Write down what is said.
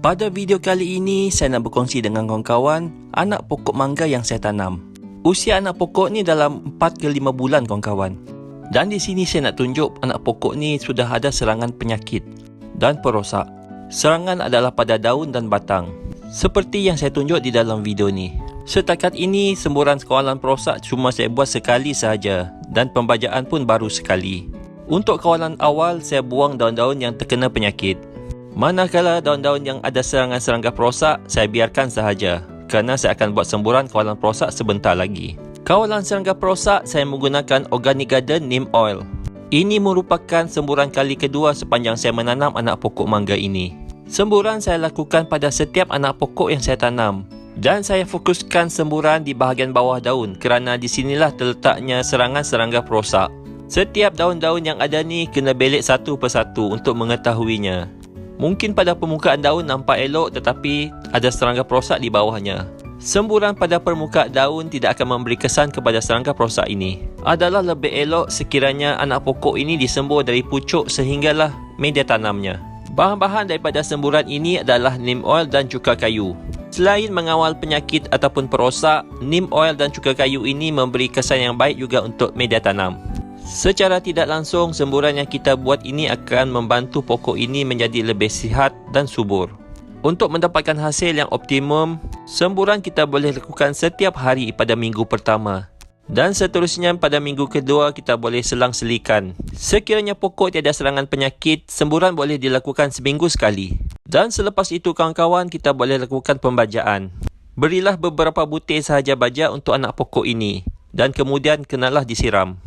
Pada video kali ini, saya nak berkongsi dengan kawan-kawan anak pokok mangga yang saya tanam. Usia anak pokok ni dalam 4 ke 5 bulan kawan-kawan. Dan di sini saya nak tunjuk anak pokok ni sudah ada serangan penyakit dan perosak. Serangan adalah pada daun dan batang. Seperti yang saya tunjuk di dalam video ni. Setakat ini, semburan kawalan perosak cuma saya buat sekali sahaja dan pembajaan pun baru sekali. Untuk kawalan awal, saya buang daun-daun yang terkena penyakit. Manakala daun-daun yang ada serangan serangga perosak, saya biarkan sahaja kerana saya akan buat semburan kawalan perosak sebentar lagi. Kawalan serangga perosak, saya menggunakan Organic Garden Neem Oil. Ini merupakan semburan kali kedua sepanjang saya menanam anak pokok mangga ini. Semburan saya lakukan pada setiap anak pokok yang saya tanam dan saya fokuskan semburan di bahagian bawah daun kerana di sinilah terletaknya serangan serangga perosak. Setiap daun-daun yang ada ni kena belik satu persatu untuk mengetahuinya. Mungkin pada permukaan daun nampak elok tetapi ada serangga perosak di bawahnya. Semburan pada permukaan daun tidak akan memberi kesan kepada serangga perosak ini. Adalah lebih elok sekiranya anak pokok ini disembur dari pucuk sehinggalah media tanamnya. Bahan-bahan daripada semburan ini adalah neem oil dan cuka kayu. Selain mengawal penyakit ataupun perosak, neem oil dan cuka kayu ini memberi kesan yang baik juga untuk media tanam. Secara tidak langsung, semburan yang kita buat ini akan membantu pokok ini menjadi lebih sihat dan subur. Untuk mendapatkan hasil yang optimum, semburan kita boleh lakukan setiap hari pada minggu pertama. Dan seterusnya pada minggu kedua kita boleh selang selikan. Sekiranya pokok tiada serangan penyakit, semburan boleh dilakukan seminggu sekali. Dan selepas itu kawan-kawan kita boleh lakukan pembajaan. Berilah beberapa butir sahaja baja untuk anak pokok ini dan kemudian kenalah disiram.